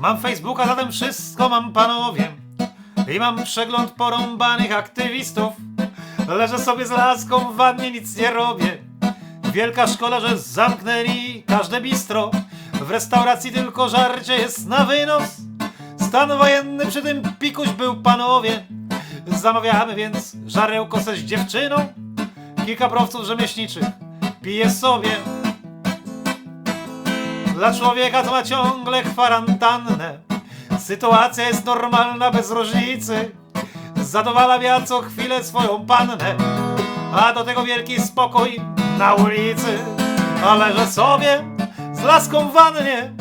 Mam Facebooka, zatem wszystko mam panowie. I mam przegląd porąbanych aktywistów. Leżę sobie z laską w wannie, nic nie robię. Wielka szkoda, że zamknęli każde bistro. W restauracji tylko żarcie jest na wynos. Stan wojenny przy tym pikuś był panowie. Zamawiamy więc żarełko se z dziewczyną. Kilka browców rzemieślniczych piję sobie. Dla człowieka to ma ciągle kwarantannę. Sytuacja jest normalna bez różnicy. Zadowala ja co chwilę swoją pannę. A do tego wielki spokój na ulicy. Ale że sobie z laską wannie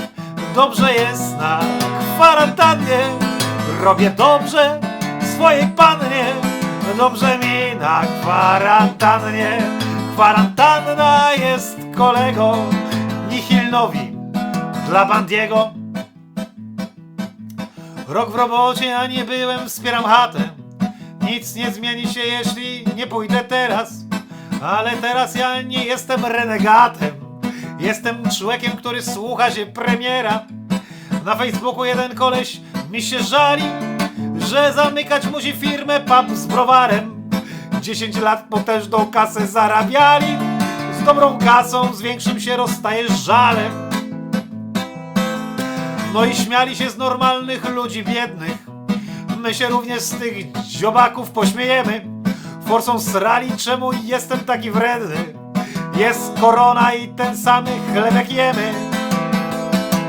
dobrze jest na kwarantannie. Robię dobrze swojej pannie. Dobrze mi na kwarantannie. Kwarantanna jest kolego Nihilnowi dla Bandiego. Rok w robocie, a nie byłem, wspieram chatę. Nic nie zmieni się, jeśli nie pójdę teraz. Ale teraz ja nie jestem renegatem. Jestem człowiekiem, który słucha się premiera. Na Facebooku jeden koleś mi się żali, że zamykać musi firmę pub z browarem. 10 lat potężną kasę zarabiali. Z dobrą kasą, z większym się rozstaje z żalem. No i śmiali się z normalnych ludzi biednych. My się również z tych dziobaków pośmiejemy. Forsą srali, czemu jestem taki wredny. Jest korona i ten samy chlebek jemy.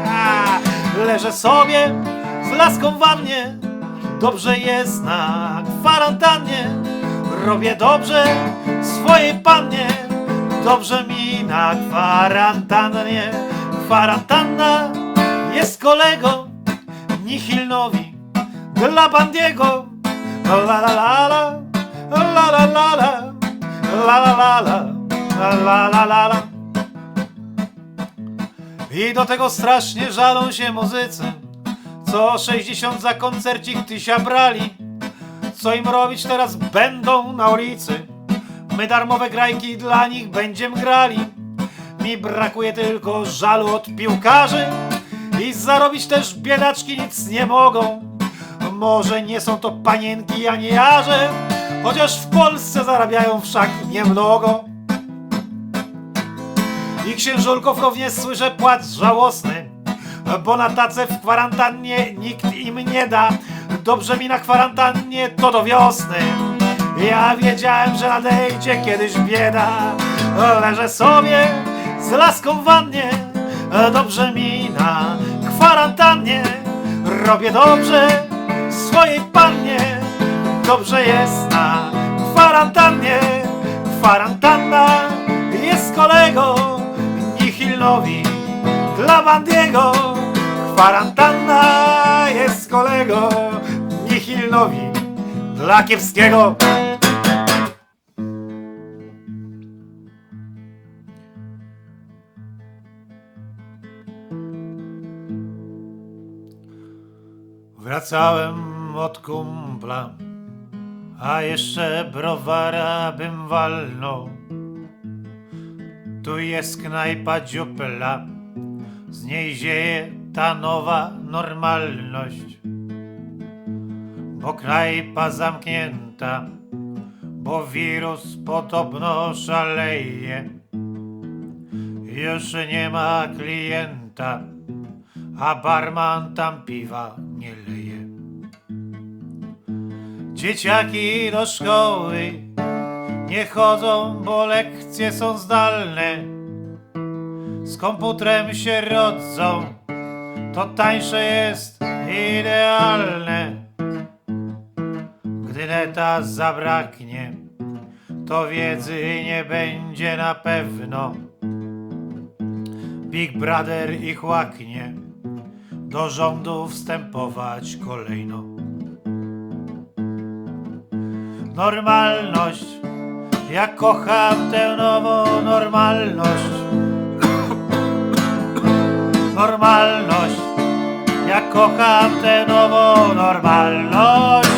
A, leżę sobie z laską wannie. Dobrze jest na kwarantannie. Robię dobrze swojej pannie. Dobrze mi na kwarantannie. Kwarantanna jest kolego Nihilnowi dla Bandiego. La la la la, la la la la, la la la la, la la la la. I do tego strasznie żalą się muzycy, co 60 za koncercik tysia brali. Co im robić teraz będą na ulicy? My darmowe grajki dla nich będziemy grali. Mi brakuje tylko żalu od piłkarzy i zarobić też biedaczki nic nie mogą. Może nie są to panienki ani jarze, chociaż w Polsce zarabiają wszak niemnogo. I księżulków również słyszę płacz żałosny, bo na tacę w kwarantannie nikt im nie da. Dobrze mi na kwarantannie to do wiosny. Ja wiedziałem, że nadejdzie kiedyś bieda. Leżę sobie z laską w wannie. Dobrze mi na kwarantannie. Robię dobrze swojej pannie. Dobrze jest na kwarantannie. Kwarantanna jest kolego Nihilnowi dla Bandiego. Kwarantanna jest kolego Nihilnowi dla Kiepskiego. Wracałem od kumpla, a jeszcze browara bym walnął. Tu jest knajpa dziupla, z niej zieje ta nowa normalność. Bo knajpa zamknięta, bo wirus podobno szaleje. Już nie ma klienta, a barman tam piwa nie leje. Dzieciaki do szkoły nie chodzą, bo lekcje są zdalne. Z komputerem się rodzą, to tańsze jest idealne. Gdy neta zabraknie, to wiedzy nie będzie na pewno. Big Brother ich łaknie, do rządu wstępować kolejno. Normalność, ja kocham tę nową normalność. Normalność, ja kocham tę nową normalność.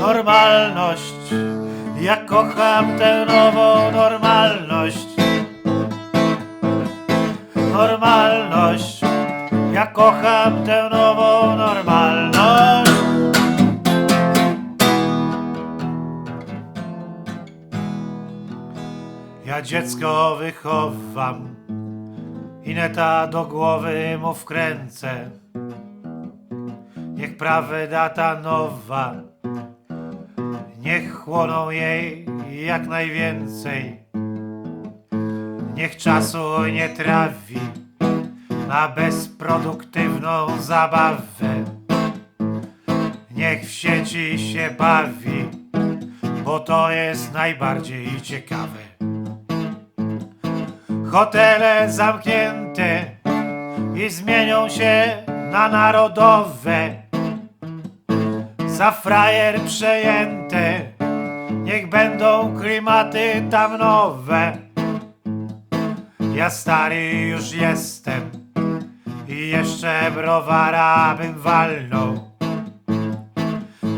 Normalność, ja kocham tę nową normalność. normalność. Ja kocham tę nową normalność. Ja dziecko wychowam i neta do głowy mu wkręcę. Niech prawda ta nowa, niech chłoną jej jak najwięcej. Niech czasu nie trawi na bezproduktywną zabawę. Niech w sieci się bawi, bo to jest najbardziej ciekawe. Hotele zamknięte i zmienią się na narodowe. Za frajer przejęte, niech będą klimaty tam nowe. Ja stary już jestem i jeszcze browara bym walnął.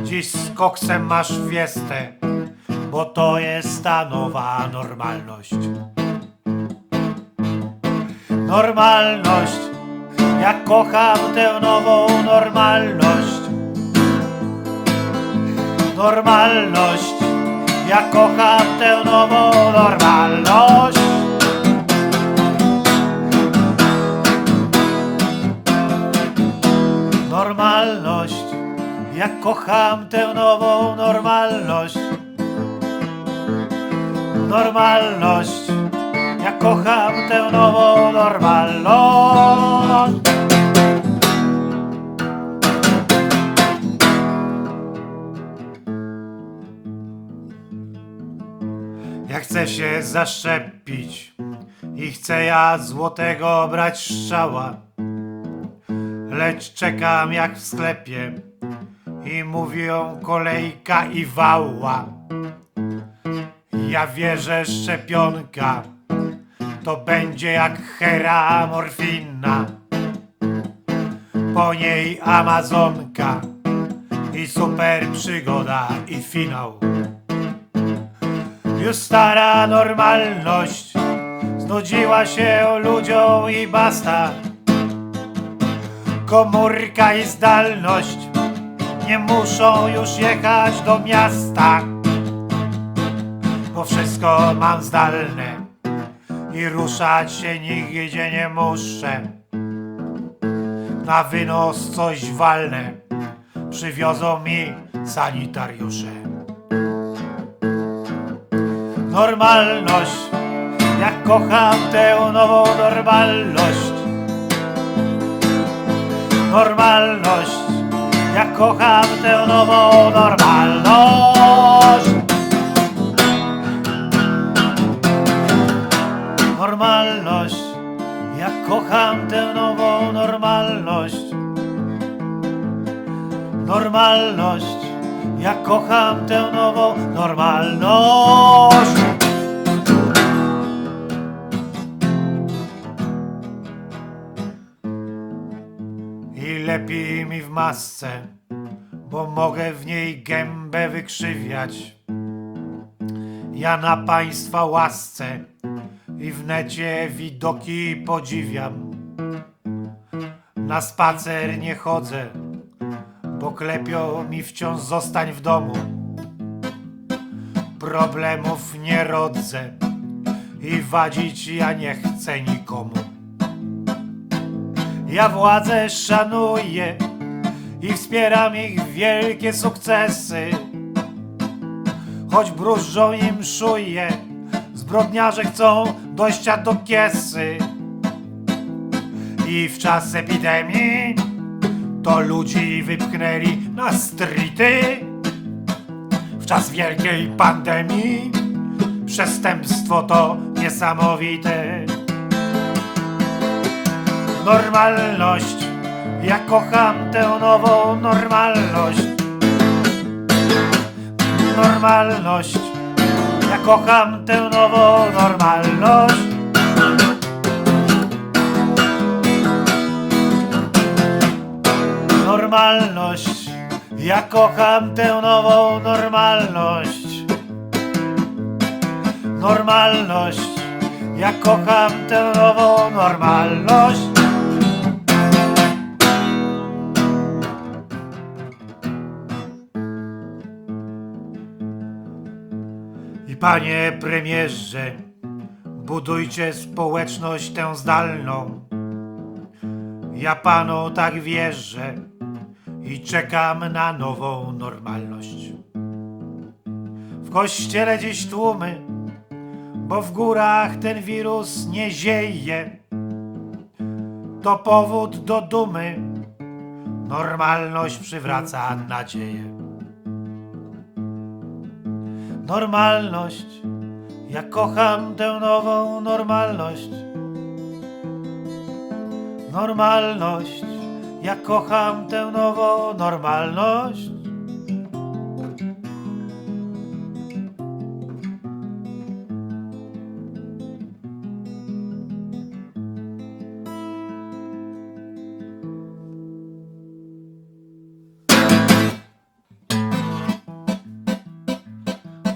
Dziś z koksem masz fiestę, bo to jest ta nowa normalność. Normalność, ja kocham tę nową normalność. Normalność, ja kocham tę nową normalność. Normalność, ja kocham tę Ja chcę się zaszczepić i chcę ja złotego brać strzała. Lecz czekam jak w sklepie i mówią kolejka i wała. Ja wierzę szczepionka to będzie jak hera morfina. Po niej Amazonka i super przygoda i finał. Już stara normalność znudziła się ludziom i basta. Komórka i zdalność nie muszą już jechać do miasta, bo wszystko mam zdalne i ruszać się nigdzie nie muszę. Na wynos coś walnę, przywiozą mi sanitariusze. Normalność, jak kocham tę nową normalność. Normalność, jak kocham tę nową normalność. Normalność, jak kocham tę nową normalność. Normalność, jak kocham tę nową normalność. I lepiej mi w masce, bo mogę w niej gębę wykrzywiać. Ja na państwa łasce i w necie widoki podziwiam. Na spacer nie chodzę, bo klepią mi wciąż zostań w domu. Problemów nie rodzę i wadzić ja nie chcę nikomu. Ja władzę szanuję i wspieram ich wielkie sukcesy. Choć bróżżą im szuje, zbrodniarze chcą dojścia do kiesy. I w czas epidemii to ludzi wypchnęli na streety. W czas wielkiej pandemii przestępstwo to niesamowite. Normalność, ja kocham tę nową normalność. Normalność, ja kocham tę nową normalność. Normalność, ja kocham tę nową normalność. Normalność, Ja kocham tę nową normalność. I panie premierze, budujcie społeczność tę zdalną. Ja panu tak wierzę i czekam na nową normalność. W kościele dziś tłumy, bo w górach ten wirus nie zieje. To powód do dumy, normalność przywraca nadzieję. Normalność, ja kocham tę nową normalność. Normalność, ja kocham tę nową normalność.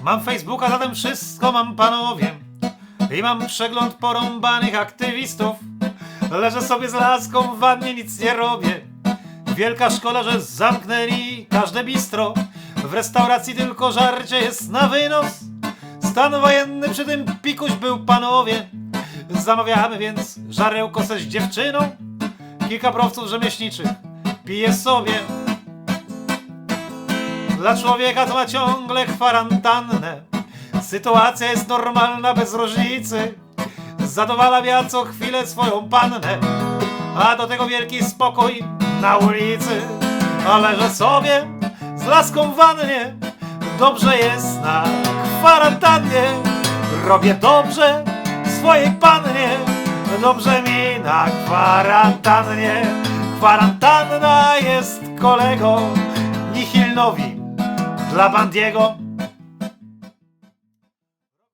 Mam Facebooka, zatem wszystko mam panowie. I mam przegląd porąbanych aktywistów. Leżę sobie z laską w wannie, nic nie robię. Wielka szkoda, że zamknęli każde bistro. W restauracji tylko żarcie jest na wynos. Stan wojenny przy tym pikuś był panowie. Zamawiamy więc żarełko se z dziewczyną. Kilka profców rzemieślniczych piję sobie. Dla człowieka to ma ciągle kwarantannę. Sytuacja jest normalna bez różnicy. Zadowala ja co chwilę swoją pannę. A do tego wielki spokój na ulicy. Ale że sobie z laską w wannie dobrze jest na kwarantannie. Robię dobrze swojej pannie. Dobrze mi na kwarantannie. Kwarantanna jest kolego Nihilnowi dla Bandiego